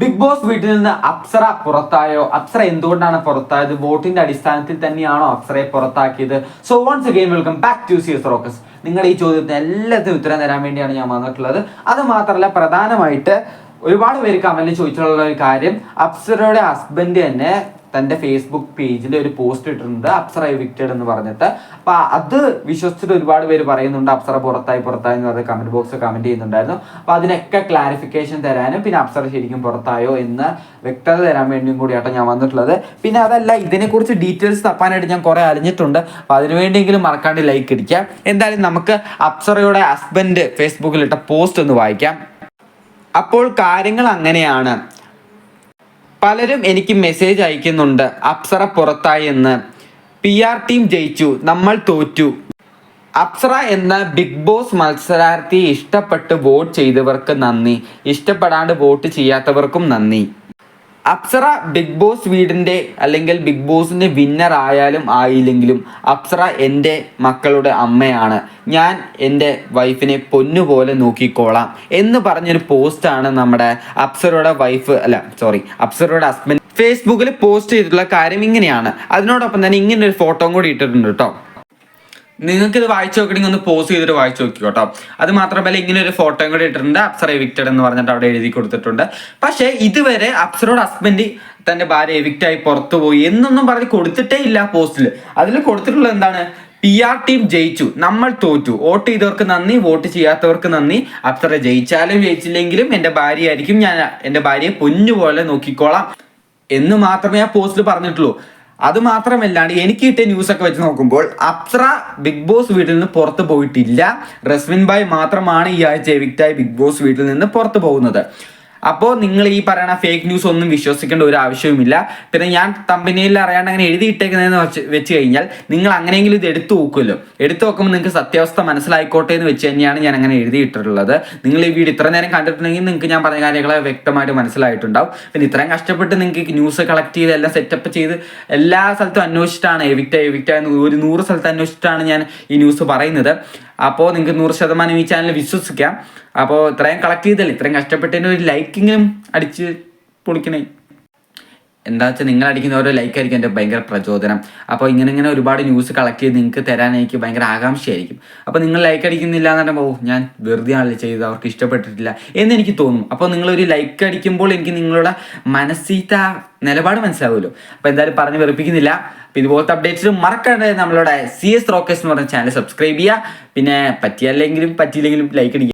Big boss വീട്ടിൽ നിന്ന് അപ്സര പുറത്തായോ? അപ്സര എന്തുകൊണ്ടാണ് പുറത്തായത്? വോട്ടിന്റെ അടിസ്ഥാനത്തിൽ തന്നെയാണോ അപ്സരയെ പുറത്താക്കിയത്? So once again welcome back to C S rocks നിങ്ങളുടെ ഈ ചോദ്യത്തിന് എല്ലാത്തിനും ഉത്തരം തരാൻ വേണ്ടിയാണ് ഞാൻ വന്നിട്ടുള്ളത്. അത് മാത്രമല്ല പ്രധാനമായിട്ട് ഒരുപാട് പേര് കമന്റിൽ ചോദിച്ചിട്ടുള്ള ഒരു കാര്യം. അപ്സരയുടെ ഹസ്ബൻഡ് തന്നെ തന്റെ ഫേസ്ബുക്ക് പേജിൽ ഒരു പോസ്റ്റ് ഇട്ടിരുന്നത് അപ്സറ എവിക്റ്റഡ് എന്ന് പറഞ്ഞിട്ട്. അപ്പൊ അത് വിശ്വസിച്ചിട്ട് ഒരുപാട് പേര് പറയുന്നുണ്ട് അപ്സറ പുറത്തായി പുറത്തായി എന്ന് പറഞ്ഞ് കമന്റ് ബോക്സ് കമന്റ് ചെയ്യുന്നുണ്ടായിരുന്നു. അപ്പൊ അതിനൊക്കെ ക്ലാരിഫിക്കേഷൻ തരാനും പിന്നെ അപ്സറ ശരിക്കും പുറത്തായോ എന്ന് വ്യക്തത തരാൻ വേണ്ടിയും കൂടിയാട്ടോ ഞാൻ വന്നിട്ടുള്ളത്. പിന്നെ അതല്ല ഇതിനെക്കുറിച്ച് ഡീറ്റെയിൽസ് തപ്പാനായിട്ട് ഞാൻ കുറെ അറിഞ്ഞിട്ടുണ്ട്. അപ്പൊ അതിനുവേണ്ടിയെങ്കിലും മറക്കാണ്ട് ലൈക്ക് ഇടിക്കാം. എന്തായാലും നമുക്ക് അപ്സറയുടെ ഹസ്ബൻഡ് ഫേസ്ബുക്കിലിട്ട പോസ്റ്റ് ഒന്ന് വായിക്കാം. അപ്പോൾ കാര്യങ്ങൾ അങ്ങനെയാണ്. പലരും എനിക്ക് മെസ്സേജ് അയക്കുന്നുണ്ട്. അപ്സറ പുറത്തായി എന്ന്. പി ആർ ടീം ജയിച്ചു. നമ്മൾ തോറ്റു. അപ്സറ എന്ന ബിഗ് ബോസ് മത്സരാർത്ഥി ഇഷ്ടപ്പെട്ട് വോട്ട് ചെയ്തവർക്ക് നന്ദി. ഇഷ്ടപ്പെടാണ്ട് വോട്ട് ചെയ്യാത്തവർക്കും നന്ദി. അപ്സര ബിഗ് ബോസ് വീടിന്റെ അല്ലെങ്കിൽ ബിഗ് ബോസിന്റെ വിന്നർ ആയാലും ആയില്ലെങ്കിലും അപ്സറ എന്റെ മക്കളുടെ അമ്മയാണ്. ഞാൻ എന്റെ വൈഫിനെ പൊന്നുപോലെ നോക്കിക്കോളാം എന്ന് പറഞ്ഞൊരു പോസ്റ്റാണ് നമ്മുടെ അപ്സരയുടെ വൈഫ് അല്ല സോറി അപ്സരയുടെ ഹസ്ബൻഡ് ഫേസ്ബുക്കിൽ പോസ്റ്റ് ചെയ്തിട്ടുള്ള കാര്യം ഇങ്ങനെയാണ്. അതിനോടൊപ്പം തന്നെ ഇങ്ങനെ ഒരു ഫോട്ടോയും കൂടി ഇട്ടിട്ടുണ്ട് കേട്ടോ നിങ്ങൾക്ക് ഇത് വായിച്ചു നോക്കണമെങ്കിൽ ഒന്ന് പോസ് ചെയ്തിട്ട് വായിച്ചു നോക്കി കേട്ടോ അത് മാത്രമല്ല ഇങ്ങനെ ഒരു ഫോട്ടോയും കൂടി ഇട്ടിട്ടുണ്ട്. അപ്സറ എവിക്റ്റഡ് എന്ന് പറഞ്ഞിട്ട് അവിടെ എഴുതി കൊടുത്തിട്ടുണ്ട്. പക്ഷേ ഇതുവരെ അപ്സറോട് ഹസ്ബൻഡ് തന്റെ ഭാര്യ എവിക്റ്റ് ആയി പുറത്തു പോയി എന്നൊന്നും പറഞ്ഞ് കൊടുത്തിട്ടേ ഇല്ല പോസ്റ്റിൽ അതിൽ കൊടുത്തിട്ടുള്ളത് എന്താണ്? പി ആർ ടീം ജയിച്ചു. നമ്മൾ തോറ്റു. വോട്ട് ചെയ്തവർക്ക് നന്ദി വോട്ട് ചെയ്യാത്തവർക്ക് നന്ദി. അപ്സറ ജയിച്ചാലും ജയിച്ചില്ലെങ്കിലും എന്റെ ഭാര്യ ആയിരിക്കും ഞാൻ എന്റെ ഭാര്യയെ പൊന്നുപോലെ നോക്കിക്കോളാം എന്ന് മാത്രമേ ആ പോസ്റ്റിൽ പറഞ്ഞിട്ടുള്ളൂ. അത് മാത്രമല്ലാണ്ട് എനിക്ക് കിട്ടിയ ന്യൂസ് ഒക്കെ വെച്ച് നോക്കുമ്പോൾ അത്ര ബിഗ് ബോസ് വീട്ടിൽ നിന്ന് പുറത്തു പോയിട്ടില്ല. റസ്വിൻ ബായ് മാത്രമാണ് ഈ ആഴ്ച എവിക്റ്റായി ബിഗ് ബോസ് വീട്ടിൽ നിന്ന് പുറത്തു പോകുന്നത്. അപ്പോൾ നിങ്ങൾ ഈ പറയുന്ന ഫേക്ക് ന്യൂസ് ഒന്നും വിശ്വസിക്കേണ്ട ഒരു ആവശ്യവുമില്ല. പിന്നെ ഞാൻ തമ്പനിയിൽ അറിയാണ്ട് അങ്ങനെ എഴുതിയിട്ടേക്കുന്നതെന്ന് വെച്ച് വെച്ച് കഴിഞ്ഞാൽ നിങ്ങൾ അങ്ങനെയെങ്കിലും ഇത് എടുത്തു നോക്കുമല്ലോ. എടുത്തു നോക്കുമ്പോൾ നിങ്ങൾക്ക് സത്യാവസ്ഥ മനസ്സിലായിക്കോട്ടെ എന്ന് വെച്ച് തന്നെയാണ് ഞാൻ അങ്ങനെ എഴുതിയിട്ടുള്ളത് നിങ്ങൾ ഈ വീഡിയോ ഇത്ര നേരം കണ്ടിട്ടുണ്ടെങ്കിൽ നിങ്ങൾക്ക് ഞാൻ പറഞ്ഞ കാര്യങ്ങളെ വ്യക്തമായിട്ട് മനസ്സിലായിട്ടുണ്ടാവും. പിന്നെ ഇത്രയും കഷ്ടപ്പെട്ട് നിങ്ങൾക്ക് ന്യൂസ് കളക്ട് ചെയ്ത് എല്ലാം സെറ്റപ്പ് ചെയ്ത് എല്ലാ സ്ഥലത്തും അന്വേഷിച്ചിട്ടാണ് എവിക്റ്റ് എന്ന് ഒരു നൂറ് സ്ഥലത്ത് അന്വേഷിച്ചിട്ടാണ് ഞാൻ ഈ ന്യൂസ് പറയുന്നത്. അപ്പോൾ നിങ്ങൾക്ക് നൂറ് ശതമാനം ഈ ചാനൽ വിശ്വസിക്കാം. അപ്പോൾ ഇത്രയും കളക്ട് ചെയ്തല്ലേ? ഇത്രയും കഷ്ടപ്പെട്ടതിന് ഒരു ലൈക്കെങ്കിലും അടിച്ച് പൊളിക്കണേ. എന്താ വെച്ചാൽ നിങ്ങൾ അടിക്കുന്ന ഓരോ ലൈക്ക് ആയിരിക്കും എന്റെ ഭയങ്കര പ്രചോദനം. അപ്പോൾ ഇങ്ങനെ ഇങ്ങനെ ഒരുപാട് ന്യൂസ് കളക്ട് ചെയ്ത് നിങ്ങൾക്ക് തരാൻ എനിക്ക് ഭയങ്കര ആകാംക്ഷയായിരിക്കും. അപ്പോൾ നിങ്ങൾ ലൈക്ക് അടിക്കുന്നില്ല എന്ന് പറയുമ്പോൾ ഓ ഞാൻ വെറുതെ ആണല്ലോ ചെയ്തത് അവർക്ക് ഇഷ്ടപ്പെട്ടിട്ടില്ല എന്ന് എനിക്ക് തോന്നും. അപ്പോൾ നിങ്ങളൊരു ലൈക്ക് അടിക്കുമ്പോൾ എനിക്ക് നിങ്ങളുടെ മനസ്സിലത്തെ ആ നിലപാട് മനസ്സിലാവുമല്ലോ. അപ്പോൾ എന്തായാലും പറഞ്ഞ് വെറുപ്പിക്കുന്നില്ല. അപ്പോൾ ഇതുപോലത്തെ അപ്ഡേറ്റ്സ് മറക്കാണ്ട്. നമ്മളുടെ സി എസ് റോക്കേഴ്സ് എന്ന് പറഞ്ഞ ചാനൽ സബ്സ്ക്രൈബ് ചെയ്യുക. പിന്നെ പറ്റിയല്ലെങ്കിലും പറ്റിയില്ലെങ്കിലും ലൈക്ക് അടിക്കുക.